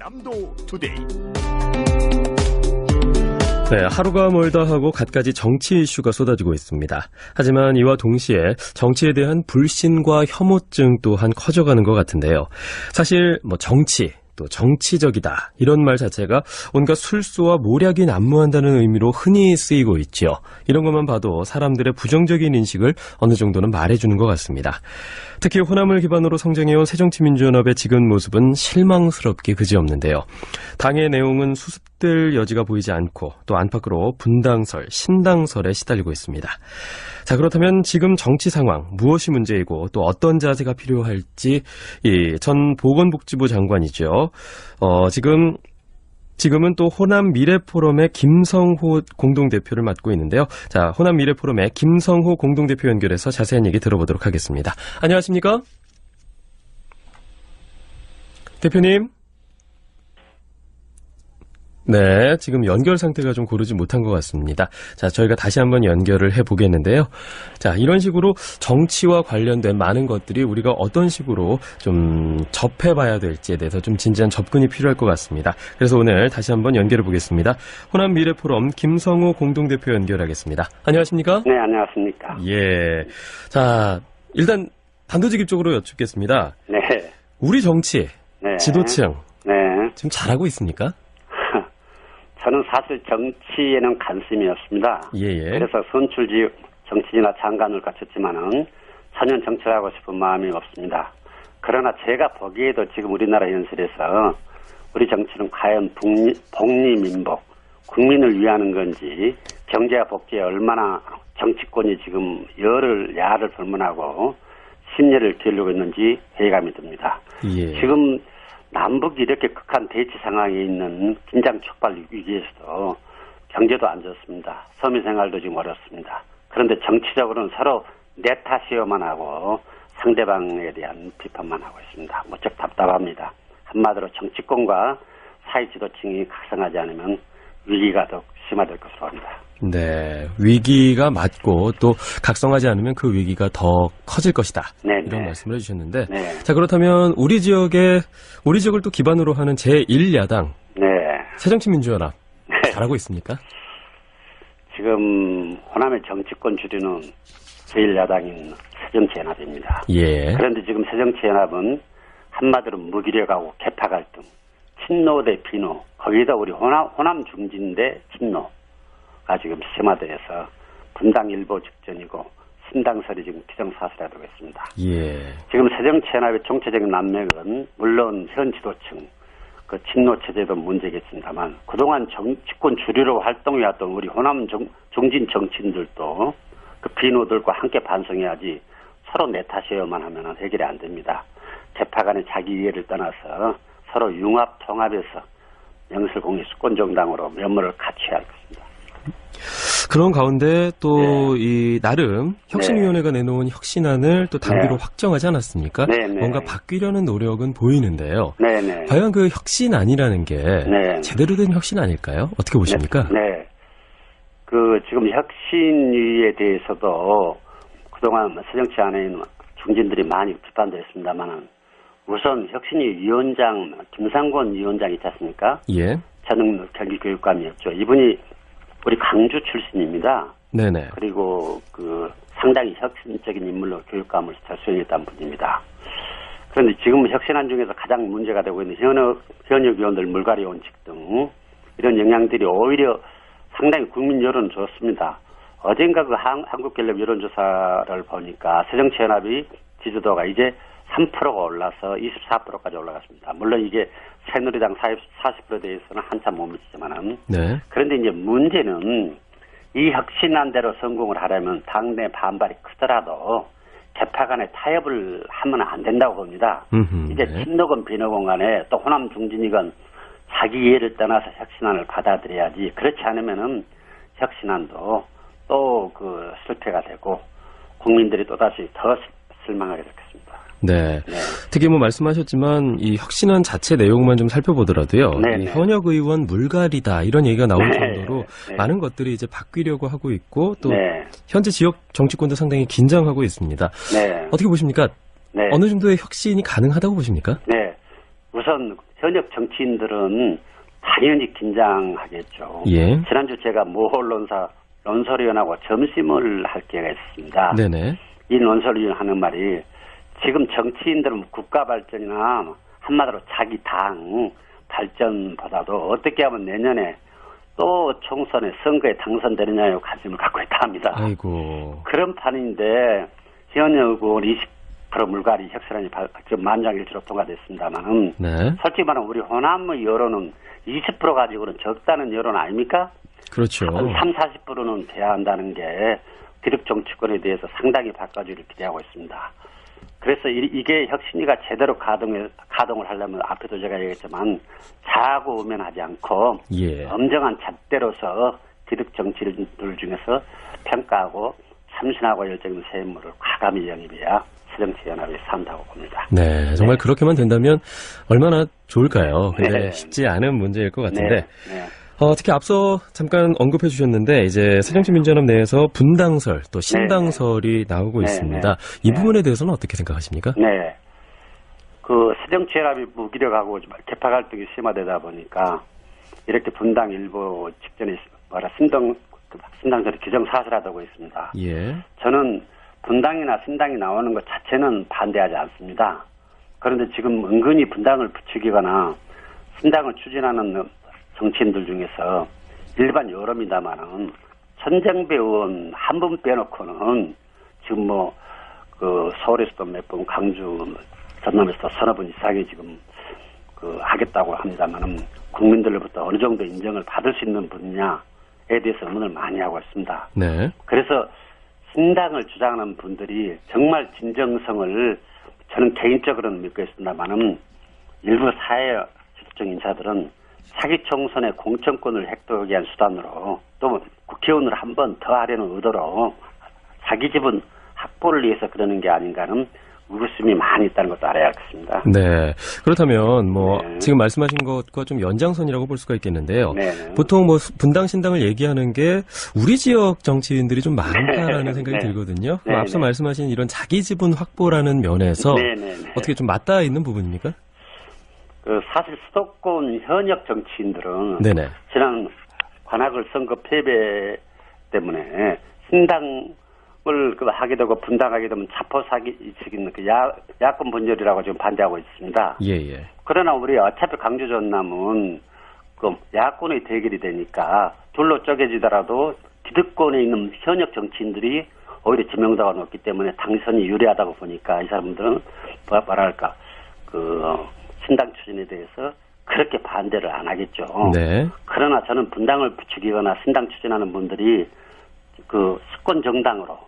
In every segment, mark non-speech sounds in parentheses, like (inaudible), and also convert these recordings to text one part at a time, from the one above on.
남도 투데이. 네, 하루가 멀다 하고 갖가지 정치 이슈가 쏟아지고 있습니다. 하지만 이와 동시에 정치에 대한 불신과 혐오증 또한 커져가는 것 같은데요. 사실 뭐 정치 또 정치적이다 이런 말 자체가 온갖 술수와 모략이 난무한다는 의미로 흔히 쓰이고 있지요. 이런 것만 봐도 사람들의 부정적인 인식을 어느 정도는 말해주는 것 같습니다. 특히 호남을 기반으로 성장해온 새정치민주연합의 지금 모습은 실망스럽게 그지없는데요. 당의 내용은 수습 될 여지가 보이지 않고 또 안팎으로 분당설, 신당설에 시달리고 있습니다. 자 그렇다면 지금 정치 상황 무엇이 문제이고 또 어떤 자세가 필요할지 이전 보건복지부 장관이죠. 어, 지금 지금은 또 호남 미래포럼의 김성호 공동대표를 맡고 있는데요. 자, 호남 미래포럼의 김성호 공동대표 연결해서 자세한 얘기 들어보도록 하겠습니다. 안녕하십니까? 대표님? 네, 지금 연결 상태가 좀 고르지 못한 것 같습니다. 자, 저희가 다시 한번 연결을 해 보겠는데요. 자, 이런 식으로 정치와 관련된 많은 것들이 우리가 어떤 식으로 좀 접해봐야 될지에 대해서 좀 진지한 접근이 필요할 것 같습니다. 그래서 오늘 다시 한번 연결해 보겠습니다. 호남 미래포럼 김성호 공동대표 연결하겠습니다. 안녕하십니까? 네, 안녕하십니까. 예. 자, 일단 단도직입적으로 여쭙겠습니다. 네. 우리 정치, 네. 지도층, 네. 지금 잘하고 있습니까? 저는 사실 정치에는 관심이 없습니다. 예, 예. 그래서 선출직 정치인이나 장관을 갖췄지만은 전혀 정치를 하고 싶은 마음이 없습니다. 그러나 제가 보기에도 지금 우리나라 현실에서 우리 정치는 과연 복리, 복리민복, 국민을 위하는 건지 경제와 복지에 얼마나 정치권이 지금 열을 야를 불문하고 심리를 기울이고 있는지 회의감이 듭니다. 예. 지금 남북이 이렇게 극한 대치 상황에 있는 긴장 촉발 위기에서도 경제도 안 좋습니다. 서민 생활도 지금 어렵습니다. 그런데 정치적으로는 서로 내 탓이어만 하고 상대방에 대한 비판만 하고 있습니다. 무척 답답합니다. 한마디로 정치권과 사회 지도층이 각성하지 않으면 위기가 더 심화될 것으로 봅니다. 네. 위기가 맞고 또 각성하지 않으면 그 위기가 더 커질 것이다. 네, 이런 네. 말씀을 해주셨는데. 네. 자, 그렇다면 우리 지역에, 우리 지역을 또 기반으로 하는 제 1야당, 네. 새정치민주연합, 네. 잘하고 있습니까? 지금 호남의 정치권 주류는 제1야당인 새정치연합입니다. 예. 그런데 지금 새정치연합은 한마디로 무기력하고 개파 갈등, 친노 대 비노, 거기다 우리 호남, 호남 중진 대 친노 가 지금 심화돼서 분당 일보 직전이고 신당설이 지금 기정사실화되고 있습니다. 예. 지금 새정치연합의 정체적인 난맥은 물론 현 지도층, 그 친노 체제도 문제겠습니다만 그동안 정 치권 주류로 활동해왔던 우리 호남 정, 중진 정치인들도 그 비노들과 함께 반성해야지 서로 내 탓이어만 하면 해결이 안 됩니다. 개파 간의 자기 이해를 떠나서 서로 융합 통합해서 명실공히 수권정당으로 면모를 갖춰야 할 것입니다. 그런 가운데 또 네. 이 나름 혁신위원회가 내놓은 혁신안을 또 단계로 네. 확정하지 않았습니까? 네, 네. 뭔가 바뀌려는 노력은 보이는데요. 네네. 과연 그 혁신안이라는 게 네. 제대로 된 혁신 아닐까요? 어떻게 보십니까? 네. 네. 그 지금 혁신위에 대해서도 그동안 새정치 안에 있는 중진들이 많이 비판됐습니다만은 우선 혁신위 위원장 김상권 위원장 있지 않습니까? 예. 전능 경기교육감이었죠. 이분이 우리 강주 출신입니다. 네네. 그리고 그 상당히 혁신적인 인물로 교육감을 잘 수행했던 분입니다. 그런데 지금 혁신안 중에서 가장 문제가 되고 있는 현역, 현역 의원들 물갈이 원칙 등 이런 영향들이 오히려 상당히 국민 여론 좋습니다. 어젠가 그 한, 한국갤럽 여론조사를 보니까 새정치연합이 지지도가 이제 3%가 올라서 24%까지 올라갔습니다. 물론 이게 새누리당 40, 40%에 대해서는 한참 못 미치지만은 네. 그런데 이제 문제는 이 혁신안대로 성공을 하려면 당내 반발이 크더라도 개파 간의 타협을 하면 안 된다고 봅니다. 음흠, 이제 네. 친노건 비노건 간에 또 호남 중진이건 자기 이해를 떠나서 혁신안을 받아들여야지 그렇지 않으면은 혁신안도 또 그 실패가 되고 국민들이 또다시 더 실- 실망하게 되겠습니다. 네. 네. 특히 뭐 말씀하셨지만 이 혁신안 자체 내용만 좀 살펴보더라도요. 네, 이 네. 현역 의원 물갈이다 이런 얘기가 나올 네, 정도로 네. 많은 것들이 이제 바뀌려고 하고 있고 또 네. 현재 지역 정치권도 상당히 긴장하고 있습니다. 네. 어떻게 보십니까? 네. 어느 정도의 혁신이 가능하다고 보십니까? 네. 우선 현역 정치인들은 당연히 긴장하겠죠. 예. 지난주 제가 모홀론사 논설위원하고 점심을 할 기회가 있었습니다. 네네. 이 논설위원 하는 말이 지금 정치인들은 국가 발전이나 한마디로 자기 당 발전보다도 어떻게 하면 내년에 또 총선에 선거에 당선되느냐에 관심을 갖고 있다 합니다. 아이고. 그런 판인데 현역 의원 20% 물갈이 혁신안이 발- 지금 만장일치로 통과됐습니다만은 네. 솔직히 말하면 우리 호남의 여론은 20% 가지고는 적다는 여론 아닙니까? 그렇죠. 한 3, 40%는 돼야 한다는 게 기득 정치권에 대해서 상당히 바꿔주기를 기대하고 있습니다. 그래서 이, 게 혁신위가 제대로 가동을, 가동을 하려면 앞에도 제가 얘기했지만 자하고 우면하지 않고 예. 엄정한 잣대로서 기득 정치인들 중에서 평가하고 참신하고 열정 있는 새 인물을 과감히 영입해야 새정치연합이 산다고 봅니다. 네, 정말 그렇게만 된다면 얼마나 좋을까요? 근데 네. 쉽지 않은 문제일 것 같은데, 네, 네. 어, 특히 앞서 잠깐 언급해 주셨는데, 이제 새정치민주연합 내에서 분당설, 또 신당설이 나오고 네, 있습니다. 네. 이 네. 부분에 대해서는 어떻게 생각하십니까? 네. 그 새정치연합이 무기력하고 개파 갈등이 심화되다 보니까 이렇게 분당 일부 직전에 뭐라 신당 그 신당설이 기정사실하다고 있습니다. 예. 저는 분당이나 신당이 나오는 것 자체는 반대하지 않습니다. 그런데 지금 은근히 분당을 부추기거나 신당을 추진하는 정치인들 중에서 일반 여론입니다만은 천정배 의원 한 분 빼놓고는 지금 뭐 그 서울에서도 몇 분, 광주, 전남에서도 서너 분 이상이 지금 그 하겠다고 합니다만은 국민들로부터 어느 정도 인정을 받을 수 있는 분이냐에 대해서 의문을 많이 하고 있습니다. 네. 그래서 신당을 주장하는 분들이 정말 진정성을 저는 개인적으로는 믿고 있습니다만은 일부 사회 지도적 인사들은 차기 총선의 공천권을 획득하기 위한 수단으로 또 국회의원을 한 번 더 하려는 의도로 자기 집은 확보를 위해서 그러는 게 아닌가는 의구심이 많이 있다는 것도 알아야겠습니다. 네. 그렇다면 뭐 네. 지금 말씀하신 것과 좀 연장선이라고 볼 수가 있겠는데요. 네네. 보통 뭐 분당 신당을 얘기하는 게 우리 지역 정치인들이 좀 많다라는 생각이 네. 들거든요. 네, 앞서 네. 말씀하신 이런 자기 지분 확보라는 면에서 네네네. 어떻게 좀 맞닿아 있는 부분입니까? 그 사실 수도권 현역 정치인들은 네네. 지난 관악을 선거 패배 때문에 신당을 그 하게 되고 분당하게 되면 자포 사기 식 있는 그 야, 야권 분열이라고 지금 반대하고 있습니다. 예, 예. 그러나 우리 어차피 강주 전남은 그 야권의 대결이 되니까 둘로 쪼개지더라도 기득권에 있는 현역 정치인들이 오히려 지명도가 높기 때문에 당선이 유리하다고 보니까 이 사람들은 뭐- 뭐랄까 그 신당 추진에 대해서 그렇게 반대를 안 하겠죠. 네. 그러나 저는 분당을 부추기거나 신당 추진하는 분들이 그 수권 정당으로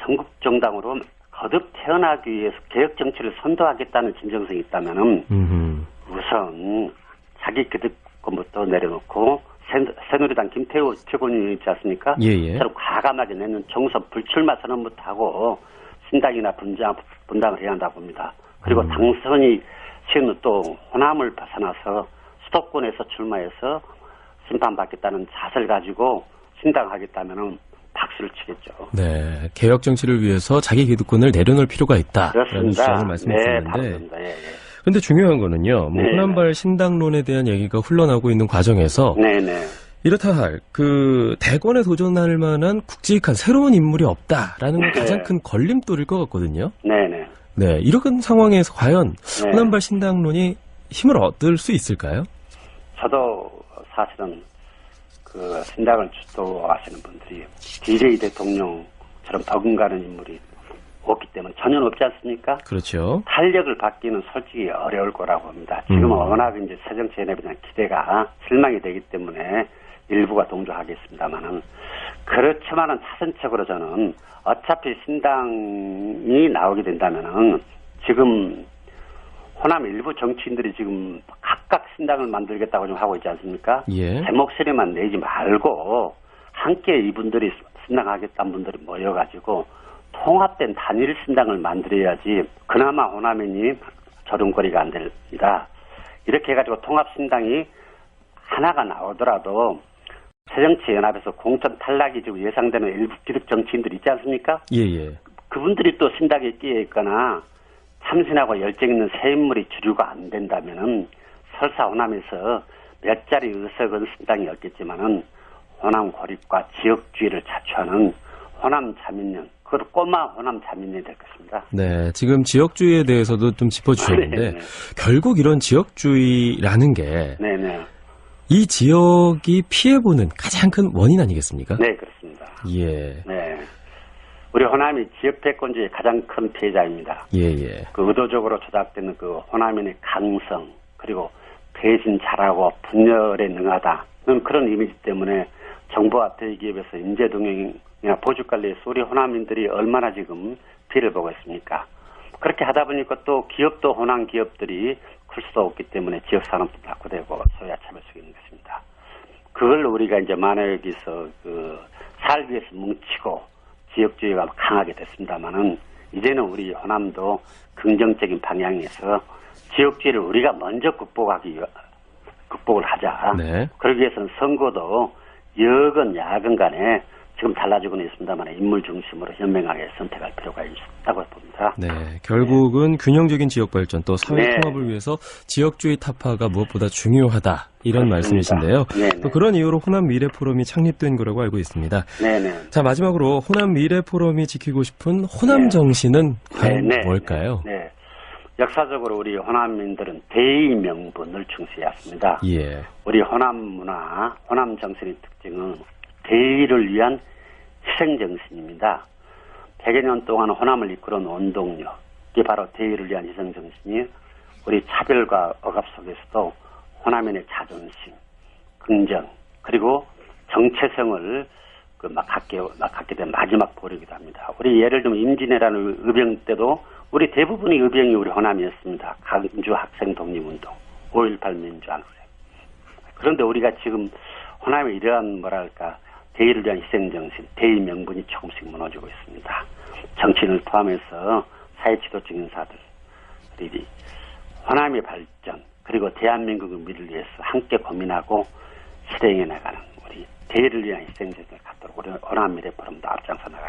전국 정당으로 거듭 태어나기 위해서 개혁 정치를 선도하겠다는 진정성이 있다면은 음. 우선 자기 기득권부터 내려놓고 새- 새누리당 김태우 최고위원이 있지 않습니까? 예, 예. 저는 과감하게 내는 총선 불출마 선언부터 하고 신당이나 분당, 분당을 해야 한다고 봅니다. 그리고 음. 당선이 쉬는 또 호남을 벗어나서 수도권에서 출마해서 심판받겠다는 자세를 가지고 신당하겠다면은 박수를 치겠죠. 네. 개혁 정치를 위해서 자기 기득권을 내려놓을 필요가 있다라는 그렇습니다. 주장을 네, 말씀하셨는데 바로입니다. 예, 예. 근데 중요한 거는요. 뭐 네. 호남발 신당론에 대한 얘기가 흘러나오고 있는 과정에서 네, 네. 이렇다 할 그 대권에 도전할 만한 굵직한 새로운 인물이 없다라는 건 네. 가장 큰 걸림돌일 것 같거든요. 네, 네. 네, 이런 상황에서 과연 네. 호남발 신당론이 힘을 얻을 수 있을까요? 저도 사실은 그 신당을 주도하시는 분들이 DJ 대통령처럼 버금가는 인물이 없기 때문에 전혀 없지 않습니까? 그렇죠. 탄력을 받기는 솔직히 어려울 거라고 봅니다. 지금은 음. 워낙 이제 새정치 연합에 대한 기대가 실망이 되기 때문에 일부가 동조하겠습니다만은 그렇지만은 차선책으로 저는 어차피 신당이 나오게 된다면은 지금 호남 일부 정치인들이 지금 각각 신당을 만들겠다고 좀 하고 있지 않습니까? 예. 제 목소리만 내지 말고 함께 이분들이 신당하겠다는 분들이 모여가지고 통합된 단일 신당을 만들어야지 그나마 호남인이 저름거리가 안 됩니다. 이렇게 해가지고 통합 신당이 하나가 나오더라도 새정치연합에서 공천 탈락이 지금 예상되는 일부 기득 정치인들 있지 않습니까? 예, 예. 그분들이 또 신당에 끼어 있거나 참신하고 열정 있는 새 인물이 주류가 안 된다면은 설사 호남에서 몇 자리 의석은 신당이 없겠지만은 호남 고립과 지역주의를 자초하는 호남 자민련, 그것도 꼬마 호남 자민련이 될 것입니다. 네, 지금 지역주의에 대해서도 좀 짚어주셨는데 네네. (laughs) 결국 이런 지역주의라는 게이네 네. 지역이 피해보는 가장 큰 원인 아니겠습니까? 네, 그렇습니다. 예, 네. 우리 호남이 지역 패권주의 가장 큰 피해자입니다. 예, 예. 그 의도적으로 조작되는 그 호남인의 강성 그리고 대신 잘하고 분열에 능하다는 그런 이미지 때문에 정부와 대기업에서 인재 동행이나 보직 관리에서 우리 호남인들이 얼마나 지금 피해를 보고 있습니까? 그렇게 하다 보니까 또 기업도 호남 기업들이 클수 없기 때문에 지역 산업도 낙후되고 소외 차별 속에 있는 것입니다. 그걸 우리가 이제 만약 여기서 그 살기 위해서 뭉치고 지역주의가 강하게 됐습니다만은 이제는 우리 호남도 긍정적인 방향에서 지역주의를 우리가 먼저 극복하기 위해 극복을 하자. 네. 그러기 위해서는 선거도 여건 야건 간에 지금 달라지고는 있습니다만 인물 중심으로 현명하게 선택할 필요가 있다고 봅니다. 네, 결국은 균형적인 지역 발전 또 사회 네. 통합을 위해서 지역주의 타파가 무엇보다 중요하다 이런 그렇습니다. 말씀이신데요. 네네. 또 그런 이유로 호남 미래 포럼이 창립된 거라고 알고 있습니다. 네네. 자 마지막으로 호남 미래 포럼이 지키고 싶은 호남 네. 정신은 과연 네, 네, 뭘까요? 네. 역사적으로 우리 호남민들은 대의 명분을 중시했습니다. 예, 우리 호남 문화, 호남 정신의 특징은 대의를 위한 희생 정신입니다. 100여 년 동안 호남을 이끌어온 원동력, 이게 바로 대의를 위한 희생 정신이 우리 차별과 억압 속에서도 호남인의 자존심, 긍정, 그리고 정체성을 그막 갖게, 막 갖게 된 마지막 보력이기도 합니다. 우리 예를 들면 임진왜라는 의병 때도 우리 대부분의 의병이 우리 호남이었습니다. 강주 학생 독립운동, 5.18 민주항쟁. 그런데 우리가 지금 호남의 이러한 뭐랄까 대의를 위한 희생정신, 대의 명분이 조금씩 무너지고 있습니다. 정치인을 포함해서 사회 지도적 인사들이 호남의 발전 그리고 대한민국의 미래를 위해서 함께 고민하고 실행해 나가는 우리 대의를 위한 희생정신을 갖도록 우리 호남 미래 포럼도 앞장서 나가겠습니다.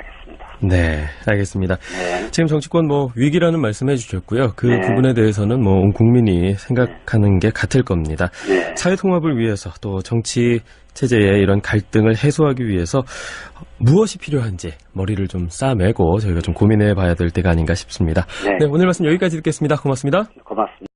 네, 알겠습니다. 네. 지금 정치권 뭐 위기라는 말씀해 주셨고요. 그 네. 부분에 대해서는 뭐 온 국민이 생각하는 게 같을 겁니다. 네. 사회 통합을 위해서 또 정치 체제의 이런 갈등을 해소하기 위해서 무엇이 필요한지 머리를 좀 싸매고 저희가 좀 고민해 봐야 될 때가 아닌가 싶습니다. 네. 네, 오늘 말씀 여기까지 듣겠습니다. 고맙습니다. 고맙습니다.